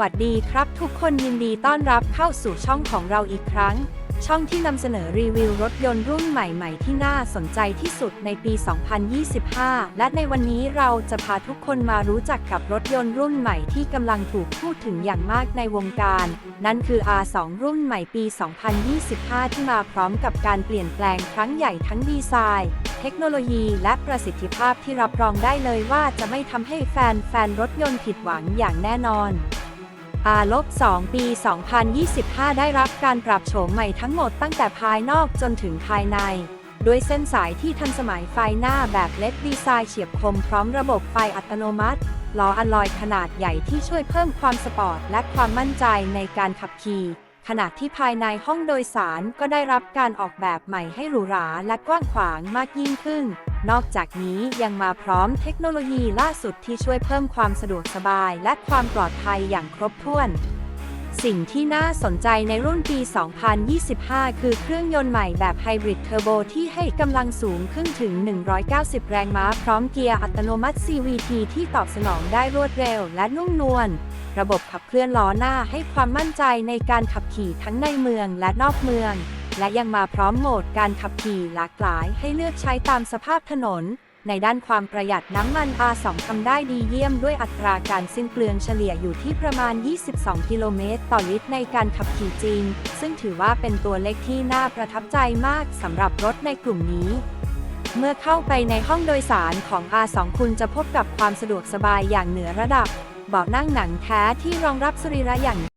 วัสดีครับทุกคนยินดีต้อนรับเข้าสู่ช่องของเราอีกครั้ง ช่องที่นำเสนอรีวิวรถยนต์รุ่นใหม่ ๆ ที่น่าสนใจที่สุดในปี 2025 และในวันนี้เราจะพาทุกคนมารู้จักกับรถยนต์รุ่นใหม่ที่กำลังถูกพูดถึงอย่างมากในวงการ นั่นคือ R2 รุ่นใหม่ปี 2025 ที่มาพร้อมกับการเปลี่ยนแปลงครั้งใหญ่ทั้งดีไซน์เทคโนโลยีและประสิทธิภาพที่รับรองได้เลยว่าจะไม่ทำให้แฟนแฟนรถยนต์ผิดหวังอย่างแน่นอน R-2 ปี 2025 ได้รับการปรับโฉมใหม่ทั้งหมดตั้งแต่ภายนอกจนถึงภายใน ด้วยเส้นสายที่ทันสมัยไฟหน้าแบบเล็ดดีไซน์เฉียบคมพร้อมระบบไฟอัตโนมัติ ล้ออลลอยขนาดใหญ่ที่ช่วยเพิ่มความสปอร์ตและความมั่นใจในการขับขี่ขณะที่ภายในห้องโดยสารก็ได้รับการออกแบบใหม่ให้หรูหราและกว้างขวางมากยิ่งขึ้น นอกจากนี้ยังมาพร้อมเทคโนโลยีล่าสุดที่ช่วยเพิ่มความสะดวกสบายและความปลอดภัยอย่างครบถ้วน สิ่งที่น่าสนใจในรุ่นปี 2025 คือเครื่องยนต์ใหม่แบบไฮบริดเทอร์โบที่ให้กำลังสูงขึ้นถึง 190 แรงม้าพร้อมเกียร์อัตโนมัติ CVT ที่ตอบสนองได้รวดเร็วและนุ่มนวลระบบขับเคลื่อนล้อหน้าให้ความมั่นใจในการขับขี่ทั้งในเมืองและนอกเมือง และยังมาพร้อมโหมดการขับขี่หลากหลายให้เลือกใช้ตามสภาพถนน ในด้านความประหยัดน้ำมัน R2 ทำได้ดีเยี่ยมด้วยอัตราการสิ้นเปลืองเฉลี่ยอยู่ที่ประมาณ 22 กิโลเมตรต่อลิตรในการขับขี่จริง ซึ่งถือว่าเป็นตัวเลขที่น่าประทับใจมากสำหรับรถในกลุ่มนี้เมื่อเข้าไปในห้องโดยสารของ R2 คุณจะพบกับความสะดวกสบายอย่างเหนือระดับ เบาะนั่งหนังแท้ที่รองรับสรีระอย่าง